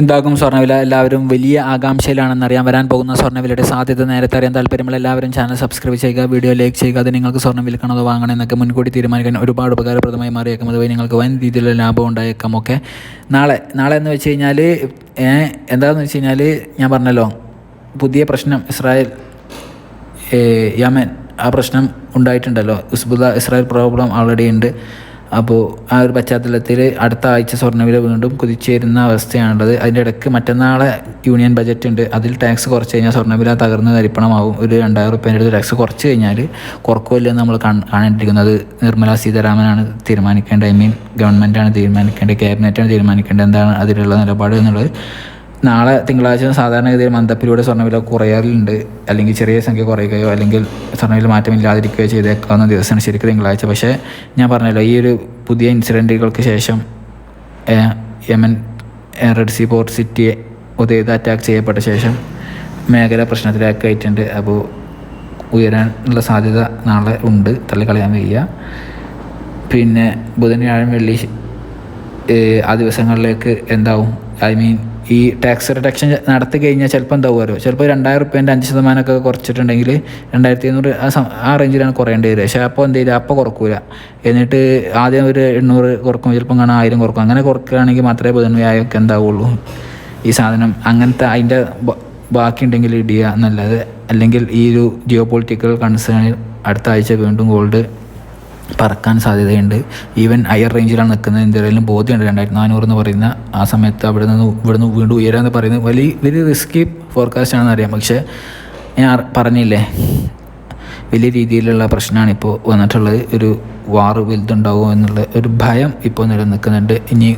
എന്താകും സ്വർണവില? എല്ലാവരും വലിയ ആകാംക്ഷയിലാണെന്ന് അറിയാൻ വരാൻ പോകുന്ന സ്വർണവിലയുടെ സാധ്യത നേരത്തെ അറിയാൻ താല്പര്യമുള്ള എല്ലാവരും ചാനൽ സബ്സ്ക്രൈബ് ചെയ്യുക വീഡിയോ ലൈക്ക് ചെയ്യുക അത് നിങ്ങൾക്ക് സ്വർണം വിൽക്കണോ അതോ വാങ്ങണം എന്നൊക്കെ മുൻകൂട്ടി തീരുമാനിക്കാൻ ഒരുപാട് ഉപകാരപ്രദമായി മാറിയേക്കും. അതുവഴി നിങ്ങൾക്ക് വൻ രീതിയിലുള്ള ലാഭം ഉണ്ടായേക്കാം ഒക്കെ നാളെ നാളെ എന്ന് വെച്ച് കഴിഞ്ഞാൽ എന്താണെന്ന് വെച്ച് കഴിഞ്ഞാൽ ഞാൻ പറഞ്ഞല്ലോ പുതിയ പ്രശ്നം ഇസ്രായേൽ യമൻ ആ പ്രശ്നം ഉണ്ടായിട്ടുണ്ടല്ലോ. ഉസ്ബുദ ഇസ്രായേൽ പ്രോബ്ലം ഓൾറെഡി ഉണ്ട്. അപ്പോൾ ആ ഒരു പശ്ചാത്തലത്തിൽ അടുത്ത ആഴ്ച സ്വർണവില വീണ്ടും കുതിച്ചേരുന്ന അവസ്ഥയാണുള്ളത്. അതിന്റെ ഇടയ്ക്ക് മറ്റന്നാളെ യൂണിയൻ ബജറ്റ് ഉണ്ട്. അതിൽ ടാക്സ് കുറച്ച് കഴിഞ്ഞാൽ സ്വർണവില തകർന്ന് തരിപ്പണമാവും ഒരു രണ്ടായിരം റുപ്യേന്റെ അടുത്ത് ടാക്സ് കുറച്ച് കഴിഞ്ഞാൽ കുറക്കുമല്ലോ നമ്മൾ കാണേണ്ടിരിക്കുന്നത് നിർമ്മല സീതാരാമനാണ് തീരുമാനിക്കേണ്ടത്. ഐ മീൻ ഗവൺമെന്റാണ് തീരുമാനിക്കേണ്ടത്. ക്യാബിനറ്റാണ് തീരുമാനിക്കേണ്ടത്. എന്താണ് അതിലുള്ള നിലപാട് എന്നുള്ളത് നാളെ തിങ്കളാഴ്ച സാധാരണഗതിയിൽ മന്ദപ്പിലൂടെ സ്വർണവില കുറയാറുണ്ട്. അല്ലെങ്കിൽ ചെറിയ സംഖ്യ കുറയുകയോ അല്ലെങ്കിൽ സ്വർണവില മാറ്റമില്ലാതിരിക്കുകയോ ചെയ്തേക്കാവുന്ന ദിവസമാണ് ശരിക്കും തിങ്കളാഴ്ച. പക്ഷേ ഞാൻ പറഞ്ഞല്ലോ ഈ ഒരു പുതിയ ഇൻസിഡന്റുകൾക്ക് ശേഷം യമൻ റെഡ് സി പോർട്ട് സിറ്റിയെ ഉദയത് അറ്റാക്ക് ചെയ്യപ്പെട്ട ശേഷം മേഖല പ്രശ്നത്തിലാക്കിയിട്ടുണ്ട് അപ്പോൾ ഉയരാനുള്ള സാധ്യത നാളെ ഉണ്ട്. തള്ളിക്കളയാൻ വയ്യ. പിന്നെ ബുധൻ വ്യാഴം വെള്ളി ആ ദിവസങ്ങളിലേക്ക് എന്താവും? ഐ മീൻ ഈ ടാക്സ് റിഡക്ഷൻ നടത്തി കഴിഞ്ഞാൽ ചിലപ്പോൾ എന്താ എന്താവുമല്ലോ ചിലപ്പോൾ രണ്ടായിരം റുപ്യേന്റെ അഞ്ച് ശതമാനമൊക്കെ കുറച്ചിട്ടുണ്ടെങ്കിൽ രണ്ടായിരത്തി എണ്ണൂറ് ആ റേഞ്ചിലാണ് കുറയേണ്ടി വരിക. പക്ഷേ അപ്പോൾ എന്ത് അപ്പോൾ കുറക്കൂല. എന്നിട്ട് ആദ്യം ഒരു എണ്ണൂറ് കുറക്കും ചിലപ്പം കാണാൻ ആയിരം കുറക്കും. അങ്ങനെ കുറക്കുകയാണെങ്കിൽ മാത്രമേ ബുധൻവ്യായമൊക്കെ എന്താവുള്ളൂ. ഈ സാധനം അങ്ങനത്തെ അതിന്റെ ബാക്കി ഉണ്ടെങ്കിൽ ഇടിയ എന്നല്ലാതെ അല്ലെങ്കിൽ ഈ ഒരു ജിയോ പൊളിറ്റിക്കൽ കൺസേണിൽ അടുത്ത ആഴ്ച വീണ്ടും ഗോൾഡ് പറക്കാൻ സാധ്യതയുണ്ട്. ഈവൻ ഹയർ റേഞ്ചിലാണ് നിൽക്കുന്നത്. എന്തെങ്കിലും ബോധ്യമുണ്ട് രണ്ടായിരത്തി നാനൂറ് എന്ന് പറയുന്ന ആ സമയത്ത് അവിടെ നിന്ന് ഇവിടെ നിന്ന് വീണ്ടും ഉയരാന്ന് പറയുന്നത് വലിയ വലിയ റിസ്കി ഫോർകാസ്റ്റ് ആണെന്ന് അറിയാം. പക്ഷേ ഞാൻ പറഞ്ഞില്ലേ? വലിയ രീതിയിലുള്ള പ്രശ്നമാണ് ഇപ്പോൾ വന്നിട്ടുള്ളത്. ഒരു വാർ വലുതുണ്ടാവുമോ എന്നുള്ള ഒരു ഭയം ഇപ്പോൾ നിലനിൽക്കുന്നുണ്ട്. ഇനി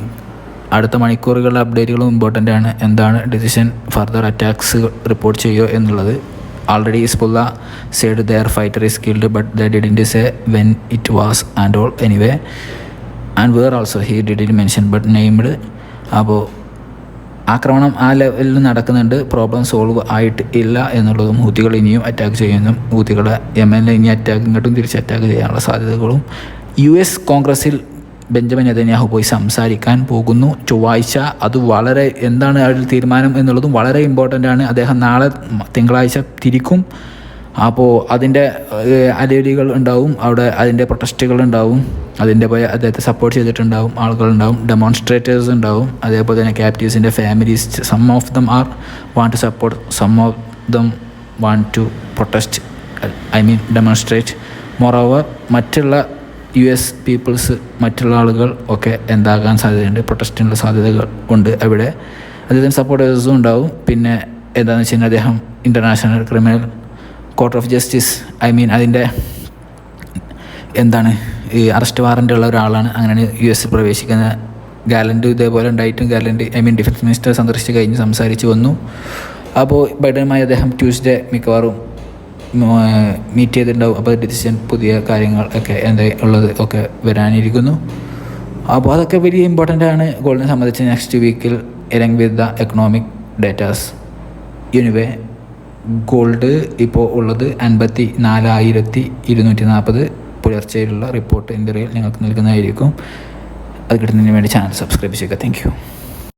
അടുത്ത മണിക്കൂറുകളിലെ അപ്ഡേറ്റുകളും ഇമ്പോർട്ടന്റ് ആണ്. എന്താണ് ഡിസിഷൻ ഫർദർ അറ്റാക്സ് റിപ്പോർട്ട് ചെയ്യുമോ എന്നുള്ളത്. Already Hezbollah side their fighter is killed but the didn't say when it was and all anyway and where also he didn't mention but named അപ്പോൾ ആക്രമണം ആ ലെവലിൽ നടക്കുന്നുണ്ട്. പ്രോബ്ലം സോൾവ് ആയിട്ട് ഇല്ല എന്നുള്ളതും ഹൂത്തികൾ ഇനിയും അറ്റാക്ക് ചെയ്യുന്നതും ഹൂത്തികളെ യമനിലെ ഇനി അറ്റാക്ക് ഇങ്ങോട്ടും തിരിച്ച് അറ്റാക്ക് ചെയ്യാനുള്ള സാധ്യതകളും യു എസ് കോൺഗ്രസിൽ ബെഞ്ചമിൻ നെതന്യാഹു പോയി സംസാരിക്കാൻ പോകുന്നു. ചൊവ്വാഴ്ച അത് വളരെ എന്താണ് അതിൽ തീരുമാനം എന്നുള്ളതും വളരെ ഇമ്പോർട്ടന്റ് ആണ്. അദ്ദേഹം നാളെ തിങ്കളാഴ്ച തിരിക്കും. അപ്പോൾ അതിന്റെ ഏഹ്, ഉണ്ടാവും. അവിടെ അതിന്റെ പ്രൊട്ടസ്റ്റുകൾ ഉണ്ടാവും. അതിന്റെ പോയി അദ്ദേഹത്തെ സപ്പോർട്ട് ചെയ്തിട്ടുണ്ടാവും. ആളുകളുണ്ടാവും. ഡെമോൺസ്ട്രേറ്റേഴ്സ് ഉണ്ടാവും. അതേപോലെ തന്നെ ക്യാപ്റ്റീവ്സിന്റെ families some of them are want to support some of them want to protest I mean demonstrate moreover മറ്റുള്ള യു എസ് പീപ്പിൾസ് മറ്റുള്ള ആളുകൾ ഒക്കെ എന്താകാൻ സാധ്യതയുണ്ട് പ്രൊട്ടസ്റ്റിനുള്ള സാധ്യതകൾ ഉണ്ട് അവിടെ. അദ്ദേഹത്തിന് സപ്പോർട്ടേഴ്സും ഉണ്ടാവും. പിന്നെ എന്താണെന്ന് വെച്ച് കഴിഞ്ഞാൽ അദ്ദേഹം international criminal court of justice I mean അതിന്റെ എന്താണ് ഈ അറസ്റ്റ് വാറന്റ് ഉള്ള ഒരാളാണ്. അങ്ങനെയാണ് യു എസ് പ്രവേശിക്കുന്ന ഗാലൻഡ് ഇതേപോലെ ഉണ്ടായിട്ടും Gallant I mean defence minister സന്ദർശിച്ച് കഴിഞ്ഞ് സംസാരിച്ച് വന്നു. അപ്പോൾ ബൈഡനുമായി അദ്ദേഹം ട്യൂസ്ഡേ മിക്കവാറും മീറ്റ് ചെയ്തിട്ടുണ്ടാവും. അപ്പോൾ ഡിസിഷൻ പുതിയ കാര്യങ്ങൾ ഒക്കെ എന്താ ഉള്ളത് ഒക്കെ വരാനിരിക്കുന്നു. അപ്പോൾ അതൊക്കെ വലിയ ഇമ്പോർട്ടന്റ് ആണ്. ഗോൾഡിനെ സംബന്ധിച്ച് നെക്സ്റ്റ് വീക്കിൽ along with the economic datas യുനിവേ gold ഇപ്പോൾ ഉള്ളത് അൻപത്തി നാലായിരത്തി ഇരുന്നൂറ്റി നാൽപ്പത് പുലർച്ചെയിലുള്ള റിപ്പോർട്ട് ഇന്റർവ്യൂ നിങ്ങൾക്ക് നൽകുന്നതായിരിക്കും. അത് കിട്ടുന്നതിന് വേണ്ടി ചാനൽ സബ്സ്ക്രൈബ് ചെയ്യുക. താങ്ക്